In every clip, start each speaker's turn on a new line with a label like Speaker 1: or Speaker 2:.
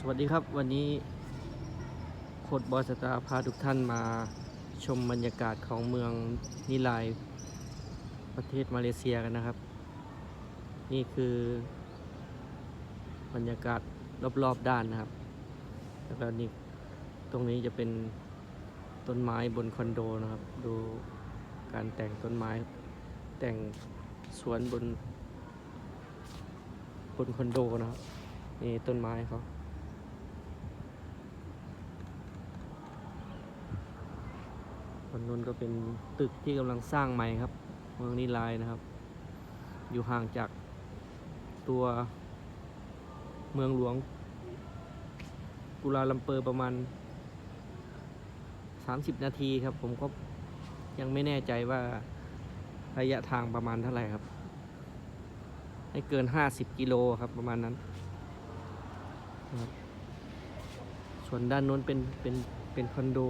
Speaker 1: สวัสดีครับวันนี้โคดบอยสตาร์พาทุกท่านมาชมบรรยากาศของเมืองนิลายประเทศมาเลเซียกันนะครับ นี่คือบรรยากาศรอบๆด้านนะครับ แล้วก็นี่ตรงนี้จะเป็นต้นไม้บนคอนโดนะครับ ดูการแต่งต้นไม้ แต่งสวนบนบนคอนโดนะครับนี่ต้นไม้เขา คนนู้นก็เป็นตึกที่กำลังสร้างใหม่ครับ เมืองนิลายนะครับ อยู่ห่างจากตัวเมืองหลวงกุลาลัมเปอร์ประมาณ 30 นาทีครับ ผมก็ยังไม่แน่ใจว่าระยะทางประมาณเท่าไหร่ครับให้เกิน 50 กิโลครับประมาณนั้น ส่วนด้านโน้นเป็นเป็นเป็นคอนโด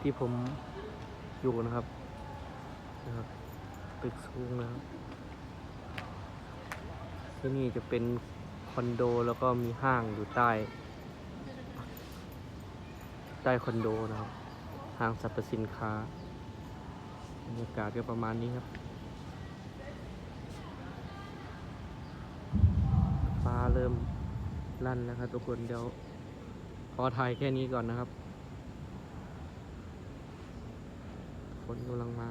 Speaker 1: ที่ผมอยู่นะครับนะครับตึกสูงนะครับ ที่นี่จะเป็นคอนโดแล้วก็มีห้างอยู่ใต้ ใต้คอนโดนะครับ ห้างสรรพสินค้าบรรยากาศก็ประมาณนี้ครับ ฟ้าเริ่มลั่นแล้วครับทุกคนเดี๋ยวขอถ่ายแค่นี้ก่อนนะครับ คนกำลังมา